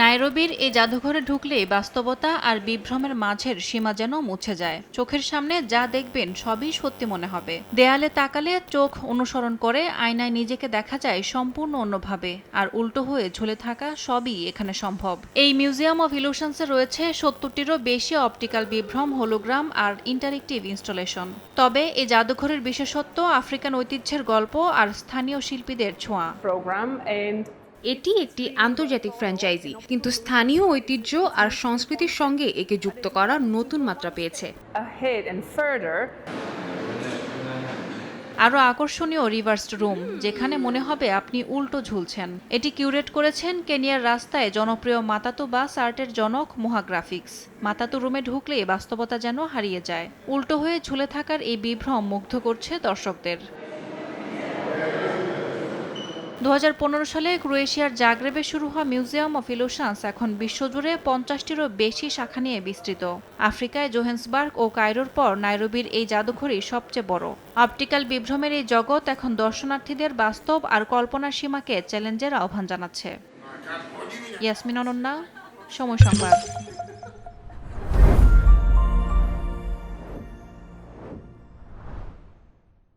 নাইরোবির এই জাদুঘরে ঢুকলেই বাস্তবতা আর বিভ্রমের মাঝের সীমা যেন মুছে যায়। চোখের সামনে যা দেখবেন সবই সত্যি মনে হবে। দেয়ালে তাকালে চোখ অনুসরণ করে, আয়নায় নিজেকে দেখা যায় সম্পূর্ণ অন্যভাবে, আর উল্টো হয়ে ঝুলে থাকা সবই এখানে সম্ভব। এই মিউজিয়াম অফ ইলুশনসে রয়েছে সত্তরটিরও বেশি অপটিক্যাল বিভ্রম, হোলোগ্রাম আর ইন্টারেক্টিভ ইনস্টলেশন। তবে এই জাদুঘরের বিশেষত্ব আফ্রিকান ঐতিহ্যের গল্প আর স্থানীয় শিল্পীদের ছোঁয়া। এটি একটি আন্তর্জাতিক ফ্র্যাঞ্চাইজি কিন্তু স্থানীয় ঐতিহ্য আর সংস্কৃতির সঙ্গে একে যুক্ত করার নতুন মাত্রা পেয়েছে। আরও আকর্ষণীয় রিভার্স রুম যেখানে মনে হবে আপনি উল্টো ঝুলছেন। এটি কিউরেট করেছেন কেনিয়ার রাস্তায় জনপ্রিয় মাতাতো বাস আর্টের জনক মোহা গ্রাফিক্স মাতাতু রুমে ঢুকলে বাস্তবতা যেন হারিয়ে যায়। উল্টো হয়ে ঝুলে থাকার এই বিভ্রম মুগ্ধ করছে দর্শকদের। দু হাজার পনেরো সালে ক্রোয়েশিয়ার জাগ্রেবে শুরু হওয়া মিউজিয়াম অফ ইলুশনস এখন বিশ্বজুড়ে পঞ্চাশটিরও বেশি শাখা নিয়ে বিস্তৃত। আফ্রিকায় জোহেন্সবার্গ ও কায়রোর পর নাইরোবির এই জাদুঘরই সবচেয়ে বড়। অপটিক্যাল বিভ্রমের এই জগৎ এখন দর্শনার্থীদের বাস্তব আর কল্পনার সীমাকে চ্যালেঞ্জের আহ্বান জানাচ্ছে। ইয়াসমিন অনন্যা, সময় সংবাদ।